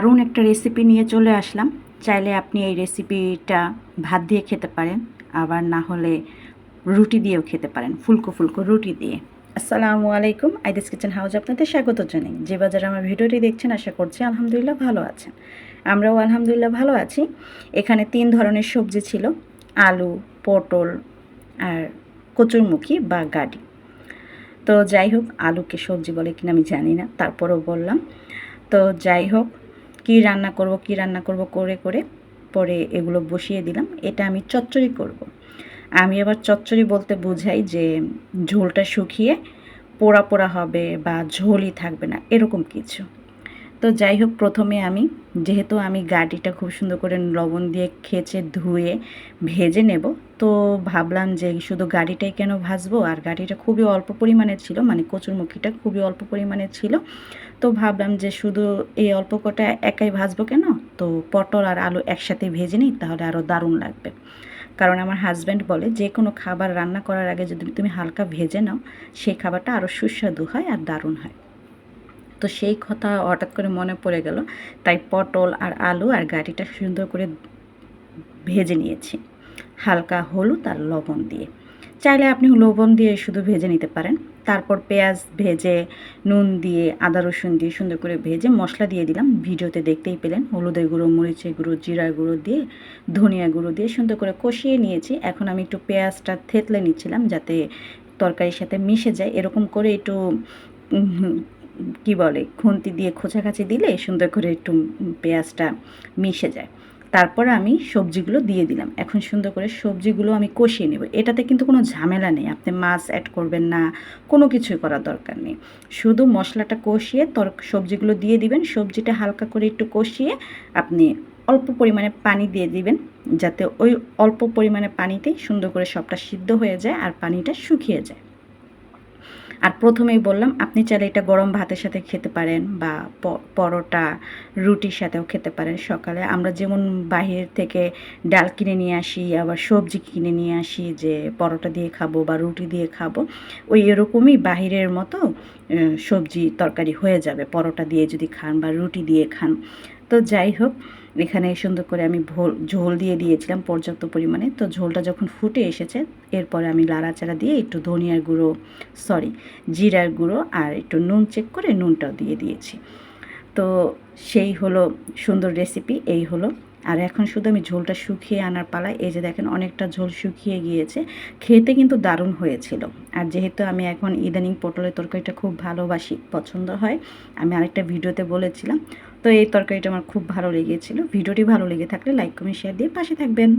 দারুণ একটা রেসিপি নিয়ে চলে আসলাম। চাইলে আপনি এই রেসিপিটা ভাত দিয়ে খেতে পারেন, আবার না হলে রুটি দিয়েও খেতে পারেন, ফুলকো ফুলকো রুটি দিয়ে। আসসালামু আলাইকুম, আইদিস কিচেন হাউস আপনাদের স্বাগত জানাই। যে বাজারে আমার ভিডিওটি দেখছেন, আশা করছি আলহামদুলিল্লাহ ভালো আছেন। আমরাও আলহামদুলিল্লাহ ভালো আছি। এখানে তিন ধরনের সবজি ছিল, আলু, পটল আর কচুরমুখী বা গাডি। তো যাই হোক, আলুকে সবজি বলে কিনা আমি জানি না, তারপরেও বললাম। তো যাই হোক কি রান্না করব, কি রান্না করব করে করে পরে এগুলো বসিয়ে দিলাম এটা আমি চচ্চড়ি করব। আমি আবার চচ্চড়ি বলতে বোঝাই যে ঝোলটা শুকিয়ে পোড়া পোড়া হবে বা ঝোলই থাকবে না, এরকম কিছু তো যাই হোক, প্রথমে আমি, যেহেতু আমি গাটিটা খুব সুন্দর করে লবণ দিয়ে খেচে, ধুয়ে ভেজে নেব, তো ভাবলাম যে শুধু গাড়িটাই কেন ভাজবো? আর গাড়িটা খুবই অল্প পরিমাণে ছিল মানে কচুরমুখিটা খুবই অল্প পরিমাণে ছিল। তো ভাবলাম যে শুধু এই অল্প কটা একাই ভাজবো কেন? তো পটল আর আলু একসাথে ভেজে নিই, তাহলে আরও দারুণ লাগবে। কারণ আমার হাজব্যান্ড বলে, যে কোনো খাবার রান্না করার আগে যদি তুমি হালকা ভেজে নাও, সেই খাবারটা আরও সুস্বাদু হয় আর দারুণ হয়। তো সেই কথা হঠাৎ করে মনে পড়ে গেল। তাই পটল আর আলু আর গাড়িটা সুন্দর করে ভেজে নিয়েছি। হালকা হলুদ আর লবণ দিয়ে। চাইলে আপনি লবণ দিয়ে শুধু ভেজে নিতে পারেন। তারপর পেঁয়াজ ভেজে, নুন দিয়ে, আদা রসুন দিয়ে সুন্দর করে ভেজে মশলা দিয়ে দিলাম। ভিডিওতে দেখতেই পেলেন হলুদের গুঁড়ো, মরিচের গুঁড়ো, জিরার গুঁড়ো দিয়ে, ধনিয়া গুঁড়ো দিয়ে সুন্দর করে কষিয়ে নিয়েছি। এখন আমি একটু পেঁয়াজটা থেতলে নিচ্ছিলাম যাতে তরকারির সাথে মিশে যায়। এরকম করে একটু কি বলে, খুন্তি দিয়ে খোঁচাখাচি দিলে সুন্দর করে একটু পেঁয়াজটা মিশে যায়। তারপর আমি সবজিগুলো দিয়ে দিলাম। এখন সুন্দর করে সবজিগুলো আমি কষিয়ে নেব। এটাতে কিন্তু কোনো ঝামেলা নেই। আপনি মাছ অ্যাড করবেন না, কোনো কিছুই করার দরকার নেই। শুধু মশলাটা কষিয়ে তর, সবজিগুলো দিয়ে দিবেন। সবজিটা হালকা করে একটু কষিয়ে আপনি অল্প পরিমাণে পানি দিয়ে দিবেন, যাতে ওই অল্প পরিমাণে পানিতেই সুন্দর করে সবটা সিদ্ধ হয়ে যায় আর পানিটা শুকিয়ে যায়। আর প্রথমেই বললাম, আপনি চাইলে এটা গরম ভাতের সাথে খেতে পারেন বা পরোটা, রুটির সাথেও খেতে পারেন সকালে। আমরা যেমন বাহির থেকে ডাল কিনে নিয়ে আসি, আবার সবজি কিনে নিয়ে আসি যে পরোটা দিয়ে খাব বা রুটি দিয়ে খাব, ওই এরকমই বাহিরের মতো সবজি তরকারি হয়ে যাবে। পরোটা দিয়ে যদি খান বা রুটি দিয়ে খান। তো যাই হোক এখানে সুন্দর করে আমি ভোল, ঝোল দিয়ে দিয়েছিলাম পর্যাপ্ত পরিমাণে। তো ঝোলটা যখন ফুটে এসেছে, এরপরে আমি লাড়া লাড়াচাড়া দিয়ে একটু ধনিয়ার গুঁড়ো সরি জিরার গুঁড়ো আর একটু নুন চেক করে নুনটাও দিয়ে দিয়েছি। তো সেই হলো সুন্দর রেসিপি এই হলো। আর এখন শুধু আমি ঝোলটা শুকিয়ে আনার পালায় এই যে দেখেন অনেকটা ঝোল শুকিয়ে গিয়েছে। খেতে কিন্তু দারুণ হয়েছিল। আর যেহেতু আমি এখন ইদানিং পটলের তরকারিটা খুব ভালোবাসি, পছন্দ হয়, আমি আরেকটা ভিডিওতে বলেছিলাম তো এই তরকারিটা আমার খুব ভালো লেগেছিল। ভিডিওটি ভালো লেগে থাকলে লাইক, কমেন্ট শেয়ার দিয়ে পাশে থাকবেন।